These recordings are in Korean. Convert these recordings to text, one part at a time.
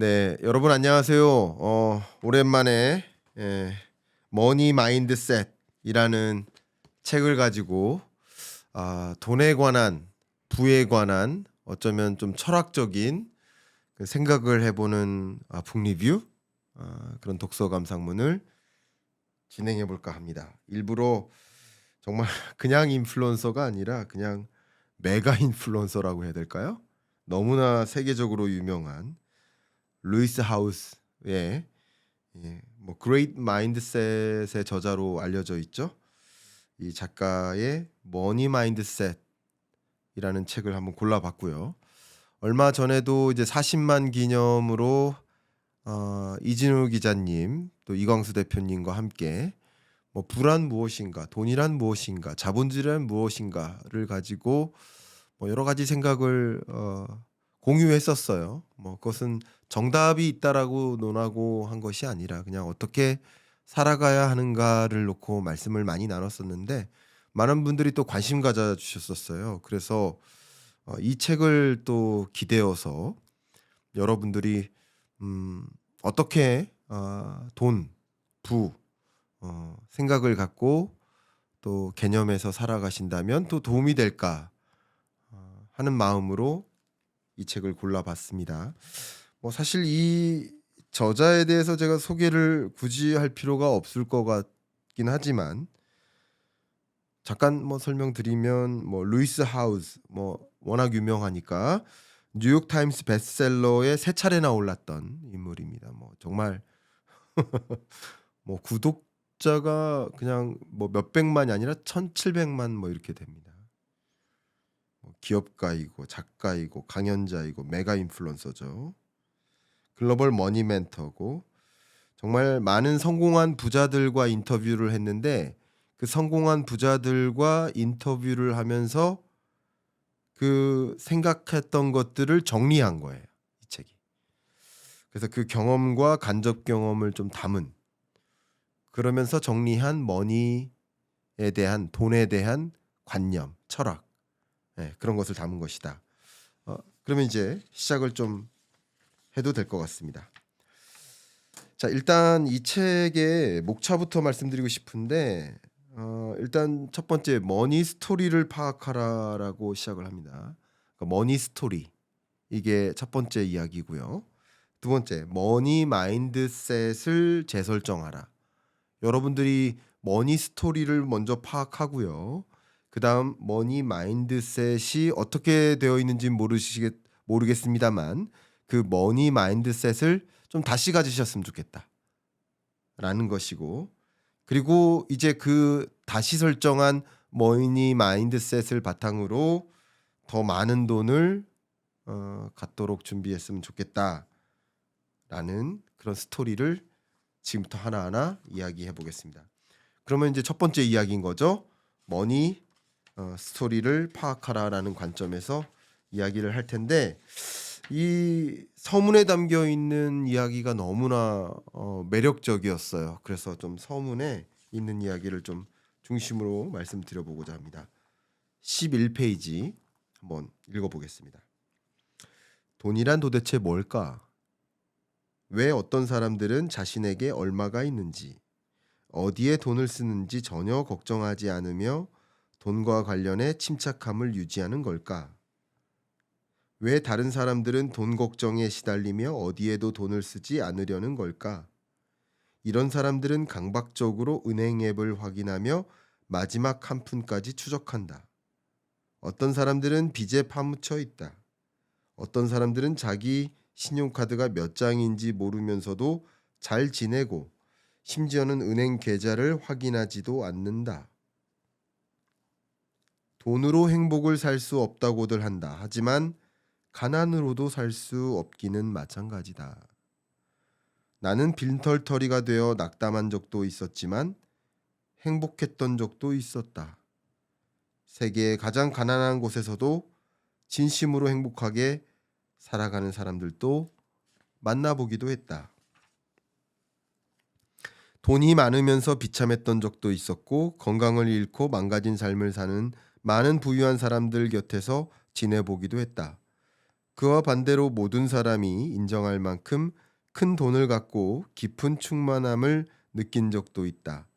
네, 여러분 안녕하세요. 어, 오랜만에 예, 머니 마인드셋이라는 책을 가지고 아, 돈에 관한 부에 관한 어쩌면 좀 철학적인 그 생각을 해보는 아, 북리뷰 아, 그런 독서 감상문을 진행해 볼까 합니다. 일부러 정말 그냥 인플루언서가 아니라 그냥 메가 인플루언서라고 해야 될까요? 너무나 세계적으로 유명한 루이스 하우스의 예, 뭐 그레이트 마인드셋의 저자로 알려져 있죠. 이 작가의 머니 마인드셋이라는 책을 한번 골라봤고요. 얼마 전에도 이제 40만 기념으로 어, 이진우 기자님 또 이광수 대표님과 함께 뭐 부란 무엇인가, 돈이란 무엇인가, 자본주의란 무엇인가를 가지고 뭐 여러 가지 생각을 어, 공유했었어요. 뭐 그것은 정답이 있다라고 논하고 한 것이 아니라 그냥 어떻게 살아가야 하는가를 놓고 말씀을 많이 나눴었는데 많은 분들이 또 관심 가져 주셨었어요. 그래서 어, 이 책을 또 기대어서 여러분들이 음, 어떻게 어, 돈, 부 어, 생각을 갖고 또 개념에서 살아가신다면 또 도움이 될까 어, 하는 마음으로 이 책을 골라봤습니다. 뭐 사실 이 저자에 대해서 제가 소개를 굳이 할 필요가 없을 것 같긴 하지만 잠깐 뭐 설명드리면 뭐 루이스 하우스 뭐 워낙 유명하니까 뉴욕 타임스 베스트셀러에 세 차례나 올랐던 인물입니다. 뭐 정말 뭐 구독자가 그냥 뭐 몇백만이 아니라 천칠백만 뭐 이렇게 됩니다. 뭐 기업가이고 작가이고 강연자이고 메가 인플루언서죠. 글로벌 머니 멘터고 정말 많은 성공한 부자들과 인터뷰를 했는데 그 성공한 부자들과 인터뷰를 하면서 그 생각했던 것들을 정리한 거예요. 이 책이. 그래서 그 경험과 간접 경험을 좀 담은 그러면서 정리한 머니에 대한 돈에 대한 관념, 철학 예, 그런 것을 담은 것이다. 어, 그러면 이제 시작을 좀 해도 될 것 같습니다. 자 일단 이 책의 목차부터 말씀드리고 싶은데 어, 일단 첫 번째 머니 스토리를 파악하라라고 시작을 합니다. 그러니까 머니 스토리 이게 첫 번째 이야기고요. 두 번째 머니 마인드셋을 재설정하라. 여러분들이 머니 스토리를 먼저 파악하고요. 그 다음 머니 마인드셋이 어떻게 되어 있는지 모르시겠 모르겠습니다만 그 머니 마인드셋을 좀 다시 가지셨으면 좋겠다. 라는 것이고 그리고 이제 그 다시 설정한 머니 마인드셋을 바탕으로 더 많은 돈을 어, 갖도록 준비했으면 좋겠다. 라는 그런 스토리를 지금부터 하나하나 이야기해 보겠습니다. 그러면 이제 첫 번째 이야기인 거죠. 머니 어, 스토리를 파악하라라는 관점에서 이야기를 할 텐데 이 서문에 담겨 있는 이야기가 너무나 어, 매력적이었어요. 그래서 좀 서문에 있는 이야기를 좀 중심으로 말씀드려보고자 합니다. 11페이지 한번 읽어보겠습니다. 돈이란 도대체 뭘까? 왜 어떤 사람들은 자신에게 얼마가 있는지, 어디에 돈을 쓰는지 전혀 걱정하지 않으며 돈과 관련해 침착함을 유지하는 걸까? 왜 다른 사람들은 돈 걱정에 시달리며 어디에도 돈을 쓰지 않으려는 걸까? 이런 사람들은 강박적으로 은행 앱을 확인하며 마지막 한 푼까지 추적한다. 어떤 사람들은 빚에 파묻혀 있다. 어떤 사람들은 자기 신용카드가 몇 장인지 모르면서도 잘 지내고 심지어는 은행 계좌를 확인하지도 않는다. 돈으로 행복을 살 수 없다고들 한다. 하지만 가난으로도 살 수 없기는 마찬가지다. 나는 빈털터리가 되어 낙담한 적도 있었지만 행복했던 적도 있었다. 세계의 가장 가난한 곳에서도 진심으로 행복하게 살아가는 사람들도 만나보기도 했다. 돈이 많으면서 비참했던 적도 있었고 건강을 잃고 망가진 삶을 사는 많은 부유한 사람들 곁에서 지내보기도 했다. 그와 반대로 모든 사람이 인정할 만큼 큰 돈을 갖고 깊은 충만함을 느낀 적도 있다.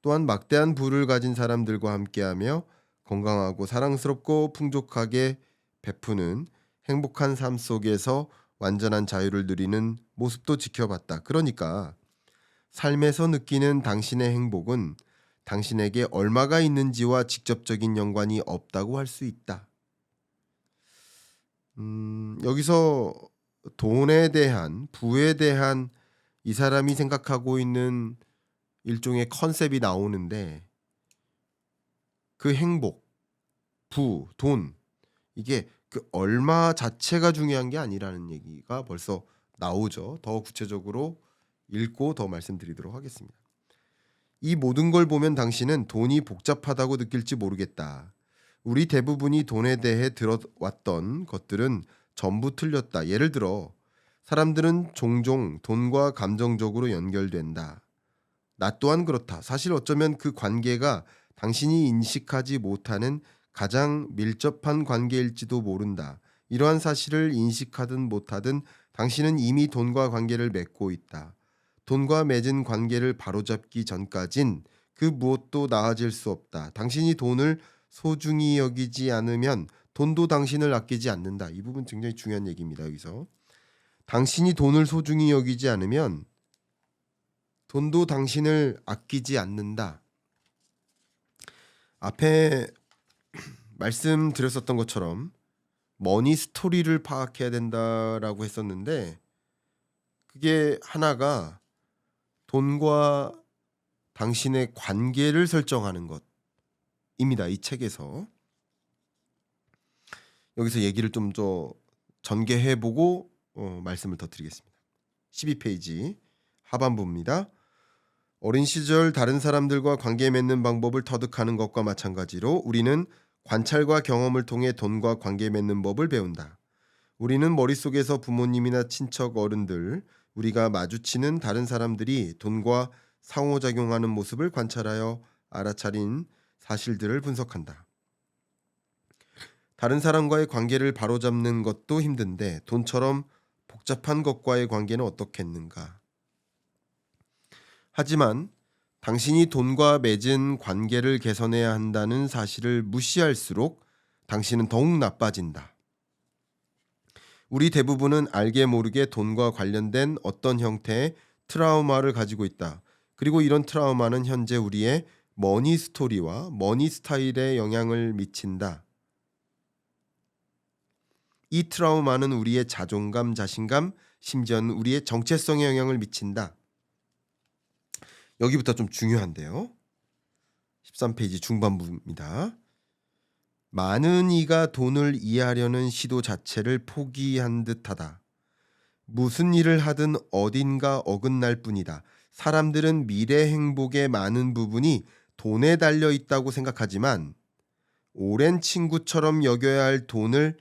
또한 막대한 부를 가진 사람들과 함께하며 건강하고 사랑스럽고 풍족하게 베푸는 행복한 삶 속에서 완전한 자유를 누리는 모습도 지켜봤다. 그러니까 삶에서 느끼는 당신의 행복은 당신에게 얼마가 있는지와 직접적인 연관이 없다고 할 수 있다. 음, 여기서 돈에 대한 부에 대한 이 사람이 생각하고 있는 일종의 컨셉이 나오는데 그 행복, 부, 돈 이게 그 얼마 자체가 중요한 게 아니라는 얘기가 벌써 나오죠. 더 구체적으로 읽고 더 말씀드리도록 하겠습니다. 이 모든 걸 보면 당신은 돈이 복잡하다고 느낄지 모르겠다. 우리 대부분이 돈에 대해 들어왔던 것들은 전부 틀렸다. 예를 들어 사람들은 종종 돈과 감정적으로 연결된다. 나 또한 그렇다. 사실 어쩌면 그 관계가 당신이 인식하지 못하는 가장 밀접한 관계일지도 모른다. 이러한 사실을 인식하든 못하든 당신은 이미 돈과 관계를 맺고 있다. 돈과 맺은 관계를 바로잡기 전까진 그 무엇도 나아질 수 없다. 당신이 돈을 소중히 여기지 않으면 돈도 당신을 아끼지 않는다. 이 부분 굉장히 중요한 얘기입니다. 여기서 당신이 돈을 소중히 여기지 않으면 돈도 당신을 아끼지 않는다. 앞에 말씀드렸었던 것처럼 머니 스토리를 파악해야 된다라고 했었는데 그게 하나가 돈과 당신의 관계를 설정하는 것 입니다. 이 책에서 여기서 얘기를 좀 더 전개해보고 어, 말씀을 더 드리겠습니다. 12페이지 하반부입니다. 어린 시절 다른 사람들과 관계 맺는 방법을 터득하는 것과 마찬가지로 우리는 관찰과 경험을 통해 돈과 관계 맺는 법을 배운다. 우리는 머릿속에서 부모님이나 친척 어른들, 우리가 마주치는 다른 사람들이 돈과 상호작용하는 모습을 관찰하여 알아차린 사실들을 분석한다. 다른 사람과의 관계를 바로잡는 것도 힘든데 돈처럼 복잡한 것과의 관계는 어떻겠는가? 하지만 당신이 돈과 맺은 관계를 개선해야 한다는 사실을 무시할수록 당신은 더욱 나빠진다. 우리 대부분은 알게 모르게 돈과 관련된 어떤 형태의 트라우마를 가지고 있다. 그리고 이런 트라우마는 현재 우리의 머니 스토리와 머니 스타일에 영향을 미친다. 이 트라우마는 우리의 자존감, 자신감, 심지어는 우리의 정체성에 영향을 미친다. 여기부터 좀 중요한데요. 13페이지 중반부입니다. 많은 이가 돈을 이해하려는 시도 자체를 포기한 듯하다. 무슨 일을 하든 어딘가 어긋날 뿐이다. 사람들은 미래 행복의 많은 부분이 돈에 달려 있다고 생각하지만 오랜 친구처럼 여겨야 할 돈을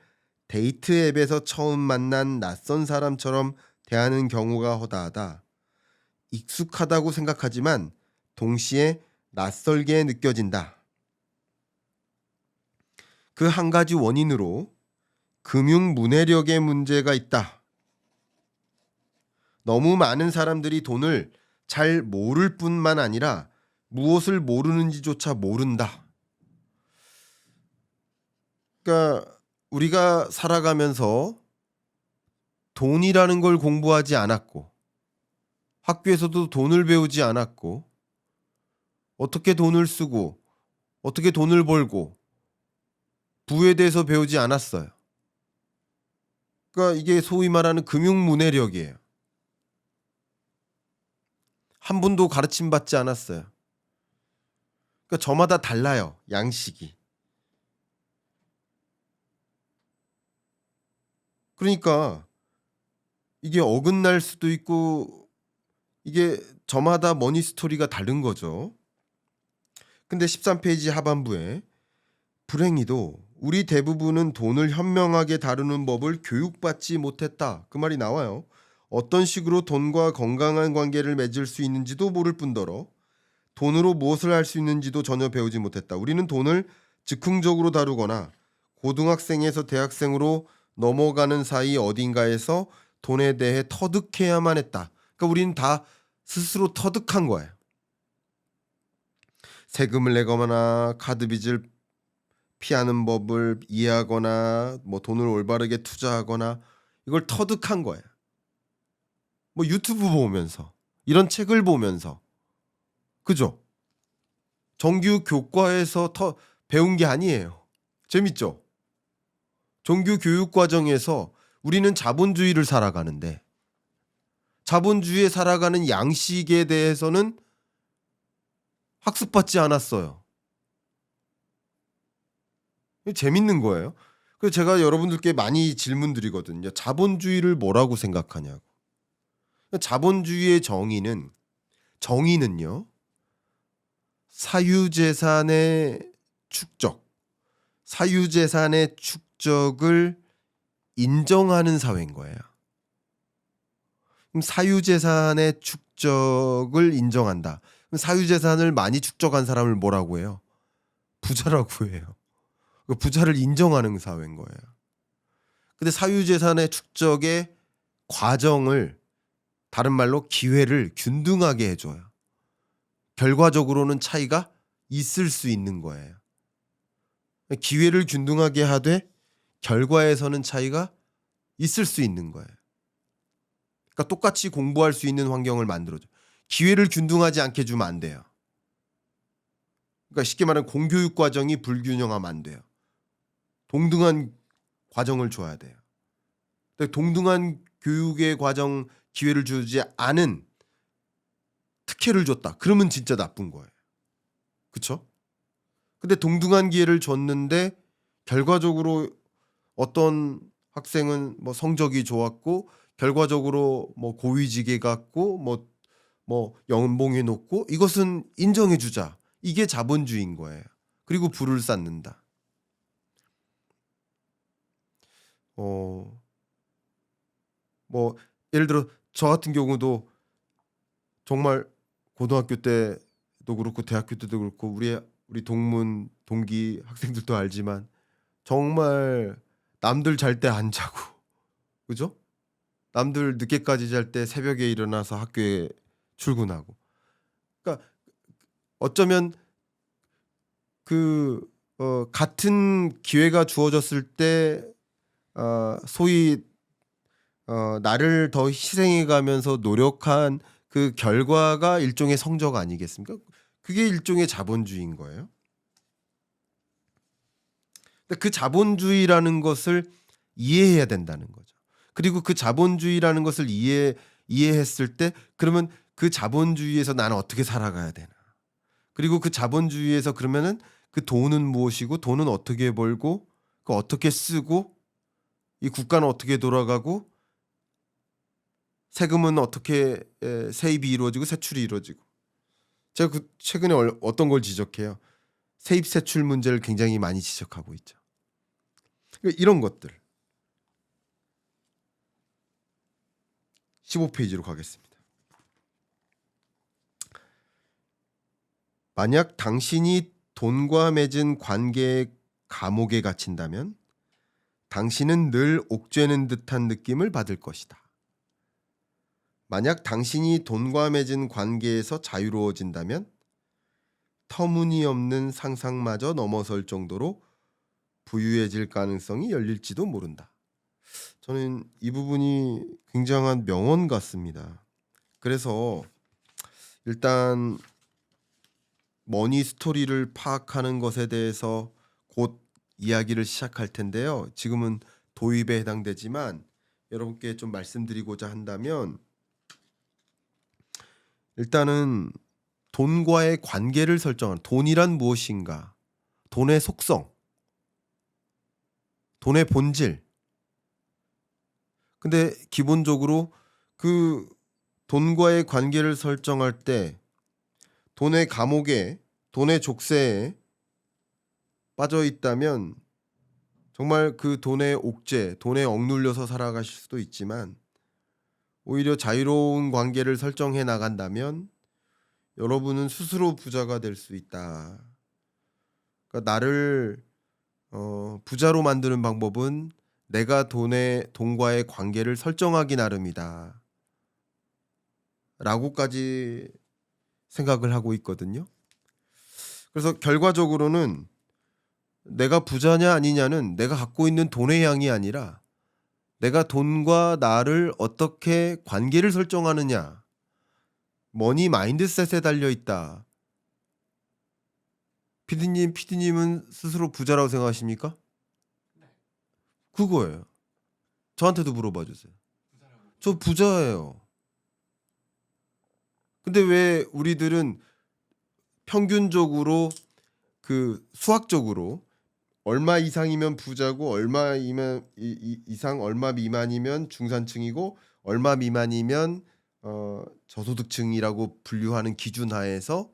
데이트 앱에서 처음 만난 낯선 사람처럼 대하는 경우가 허다하다. 익숙하다고 생각하지만 동시에 낯설게 느껴진다. 그 한 가지 원인으로 금융 문해력의 문제가 있다. 너무 많은 사람들이 돈을 잘 모를 뿐만 아니라 무엇을 모르는지조차 모른다. 그러니까 우리가 살아가면서 돈이라는 걸 공부하지 않았고 학교에서도 돈을 배우지 않았고 어떻게 돈을 쓰고 어떻게 돈을 벌고 부에 대해서 배우지 않았어요. 그러니까 이게 소위 말하는 금융 문해력이에요. 한 분도 가르침 받지 않았어요. 그러니까 저마다 달라요. 양식이. 그러니까 이게 어긋날 수도 있고 이게 저마다 머니 스토리가 다른 거죠. 근데 13페이지 하반부에 불행히도 우리 대부분은 돈을 현명하게 다루는 법을 교육받지 못했다. 그 말이 나와요. 어떤 식으로 돈과 건강한 관계를 맺을 수 있는지도 모를 뿐더러 돈으로 무엇을 할 수 있는지도 전혀 배우지 못했다. 우리는 돈을 즉흥적으로 다루거나 고등학생에서 대학생으로 넘어가는 사이 어딘가에서 돈에 대해 터득해야만 했다. 그러니까 우리는 다 스스로 터득한 거예요. 세금을 내거나 카드 빚을 피하는 법을 이해하거나 뭐 돈을 올바르게 투자하거나 이걸 터득한 거예요. 뭐 유튜브 보면서 이런 책을 보면서 그죠? 정규 교과에서 터 배운 게 아니에요. 재밌죠? 정규 교육 과정에서 우리는 자본주의를 살아가는데 자본주의에 살아가는 양식에 대해서는 학습받지 않았어요. 재밌는 거예요. 그래서 제가 여러분들께 많이 질문 드리거든요. 자본주의를 뭐라고 생각하냐고. 자본주의의 정의는 정의는요. 사유재산의 축적, 사유재산의 축적을 인정하는 사회인 거예요. 그럼 사유재산의 축적을 인정한다. 그럼 사유재산을 많이 축적한 사람을 뭐라고 해요? 부자라고 해요. 그 부자를 인정하는 사회인 거예요. 근데 사유재산의 축적의 과정을 다른 말로 기회를 균등하게 해줘요. 결과적으로는 차이가 있을 수 있는 거예요. 기회를 균등하게 하되 결과에서는 차이가 있을 수 있는 거예요. 그러니까 똑같이 공부할 수 있는 환경을 만들어줘. 기회를 균등하지 않게 주면 안 돼요. 그러니까 쉽게 말하면 공교육 과정이 불균형하면 안 돼요. 동등한 과정을 줘야 돼요. 동등한 교육의 과정 기회를 주지 않은 특혜를 줬다. 그러면 진짜 나쁜 거예요. 그쵸? 근데 동등한 기회를 줬는데 결과적으로 어떤 학생은 뭐 성적이 좋았고 결과적으로 뭐 고위직에 갔고 뭐뭐 연봉이 높고 이것은 인정해 주자. 이게 자본주의인 거예요. 그리고 불을 쌓는다. 어, 뭐 예를 들어 저 같은 경우도 정말 고등학교 때도 그렇고 대학교 때도 그렇고 우리 우리 동문 동기 학생들도 알지만 정말 남들 잘 때 안 자고 그죠? 남들 늦게까지 잘 때 새벽에 일어나서 학교에 출근하고 그러니까 어쩌면 그 어, 같은 기회가 주어졌을 때 어, 소위 어, 나를 더 희생해가면서 노력한 그 결과가 일종의 성적 아니겠습니까? 그게 일종의 자본주의인 거예요. 그 자본주의라는 것을 이해해야 된다는 거죠. 그리고 그 자본주의라는 것을 이해 이해했을 때 그러면 그 자본주의에서 나는 어떻게 살아가야 되나? 그리고 그 자본주의에서 그러면은 그 돈은 무엇이고 돈은 어떻게 벌고 그 어떻게 쓰고 이 국가는 어떻게 돌아가고 세금은 어떻게 에, 세입이 이루어지고 세출이 이루어지고. 제가 그 최근에 얼- 어떤 걸 지적해요? 세입 세출 문제를 굉장히 많이 지적하고 있죠. 그러니까 이런 것들. 15페이지로 가겠습니다. 만약 당신이 돈과 맺은 관계의 감옥에 갇힌다면 당신은 늘 옥죄는 듯한 느낌을 받을 것이다. 만약 당신이 돈과 맺은 관계에서 자유로워진다면 터무니없는 상상마저 넘어설 정도로 부유해질 가능성이 열릴지도 모른다. 저는 이 부분이 굉장한 명언 같습니다. 그래서 일단 머니 스토리를 파악하는 것에 대해서 곧 이야기를 시작할 텐데요. 지금은 도입에 해당되지만 여러분께 좀 말씀드리고자 한다면 일단은 돈과의 관계를 설정하는 돈이란 무엇인가? 돈의 속성, 돈의 본질. 근데 기본적으로 그 돈과의 관계를 설정할 때 돈의 감옥에 돈의 족쇄에 빠져 있다면 정말 그 돈의 옥죄, 돈에 억눌려서 살아가실 수도 있지만 오히려 자유로운 관계를 설정해 나간다면 여러분은 스스로 부자가 될 수 있다. 그러니까 나를 어, 부자로 만드는 방법은 내가 돈의 돈과의 관계를 설정하기 나름이다. 라고까지 생각을 하고 있거든요. 그래서 결과적으로는 내가 부자냐 아니냐는 내가 갖고 있는 돈의 양이 아니라 내가 돈과 나를 어떻게 관계를 설정하느냐. 머니 마인드셋에 달려 있다. 피디님, 피디님은 스스로 부자라고 생각하십니까? 그거예요. 저한테도 물어봐 주세요. 저 부자예요. 근데 왜 우리들은 평균적으로 그 수학적으로 얼마 이상이면 부자고 얼마 이면 이상 얼마 미만이면 중산층이고 얼마 미만이면 어 저소득층이라고 분류하는 기준 하에서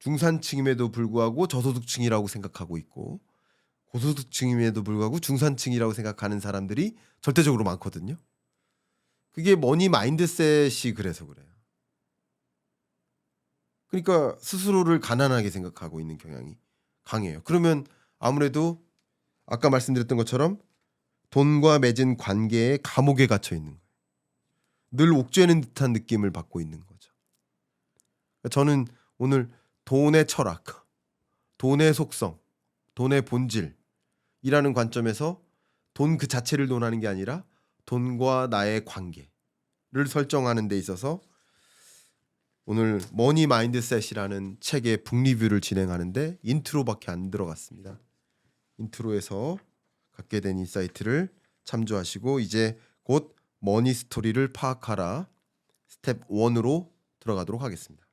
중산층임에도 불구하고 저소득층이라고 생각하고 있고 고소득층임에도 불구하고 중산층이라고 생각하는 사람들이 절대적으로 많거든요. 그게 머니 마인드셋이 그래서 그래요. 그러니까 스스로를 가난하게 생각하고 있는 경향이 강해요. 그러면 아무래도 아까 말씀드렸던 것처럼 돈과 맺은 관계에 감옥에 갇혀 있는 거예요. 늘 옥죄는 듯한 느낌을 받고 있는 거죠. 저는 오늘 돈의 철학, 돈의 속성, 돈의 본질이라는 관점에서 돈 그 자체를 논하는 게 아니라 돈과 나의 관계를 설정하는 데 있어서 오늘 머니 마인드셋이라는 책의 북리뷰를 진행하는데 인트로밖에 안 들어갔습니다. 인트로에서 갖게 된 인사이트를 참조하시고 이제 곧 머니 스토리를 파악하라 스텝 1으로 들어가도록 하겠습니다.